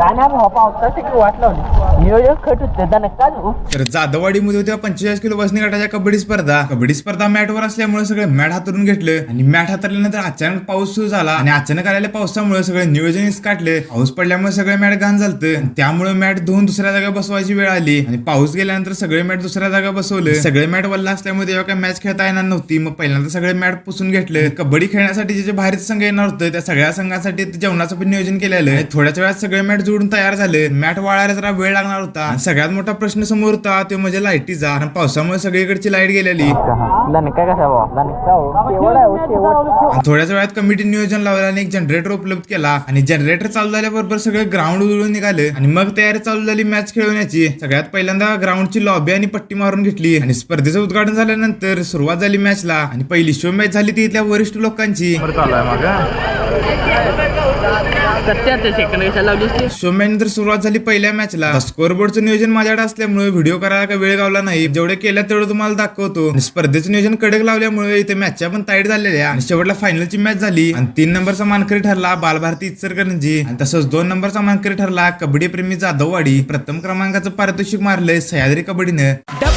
नियोजन खट होते काय तर जाधववाडीमध्ये होत्या पंचेचाळीस किलो वजनी गटाच्या कबड्डी स्पर्धा. कबड्डी स्पर्धा मॅटवर असल्यामुळे सगळे मॅट हातरून घेतलं. आणि मॅट हातरल्यानंतर अचानक पाऊस सुरू झाला. आणि अचानक आलेल्या पावसामुळे सगळे नियोजन काढले पाऊस पडल्यामुळे सगळे मॅट घाण झालतं. त्यामुळे मॅट धुवून दुसऱ्या जागा बसवायची वेळ आली. आणि पाऊस गेल्यानंतर सगळे मॅट दुसऱ्या जागा बसवले. सगळे मॅट वल्ला असल्यामुळे तेव्हा काही मॅच खेळता येणार नव्हती. मग पहिल्यांदा सगळे मॅट पुसून घेतले. कबड्डी खेळण्यासाठी जे जे बाहेरचे संघ येणार होते त्या सगळ्या संघासाठी जेवणाचं पण नियोजन केलेलं आहे. थोड्याच वेळात सगळे मॅट जोडून तयार झाले. मॅट वाळायला जरा वेळ लागला लागणार होता. आणि सगळ्यात मोठा प्रश्न समोर होता तो म्हणजे लाईटीचा आणि पावसामुळे सगळीकडची लाइट गेलेली. कसा भावा आणि थोड्याच वेळात कमिटी नियोजन लावलं आणि एक जनरेटर उपलब्ध केला. आणि जनरेटर चालू झाल्याबरोबर सगळे ग्राउंड उडून निघाले. आणि मग तयारी चालू झाली मॅच खेळवण्याची. सगळ्यात पहिल्यांदा ग्राउंडची लॉबी आणि पट्टी मारून घेतली. आणि स्पर्धेचं उद्घाटन झाल्यानंतर सुरुवात झाली मॅचला आणि पहिली शो मॅच झाली ती इथल्या वरिष्ठ लोकांची. सत्याहत्तर सुरुवात झाली पहिल्या मॅचला स्कोअर बोर्डचं नियोजन माझ्याकडे असल्यामुळे व्हिडिओ करायला काही वेळ गावला नाही. जेवढे केलं तेवढं तुम्हाला दाखवतो. स्पर्धेचं नियोजन कडक लावल्यामुळे इथे मॅचच्या पण ताईट झालेल्या. आणि शेवटला फायनलची मॅच झाली. आणि तीन नंबरचा मानकरी ठरला बालभारती इचरकरंजी आणि तसंच दोन नंबरचा मानकरी ठरला कबड्डी प्रेमी जाधववाडी. प्रथम क्रमांकाचं पारितोषिक मारलंय सह्याद्री कबड्डीनं.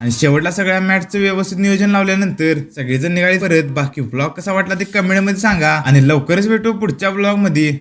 आणि शेवटला सगळ्या मॅचचं व्यवस्थित नियोजन लावल्यानंतर सगळेजण निघाले परत. बाकी ब्लॉग कसा वाटला ते कमेंटमध्ये सांगा. आणि लवकरच भेटू पुढच्या ब्लॉगमध्ये.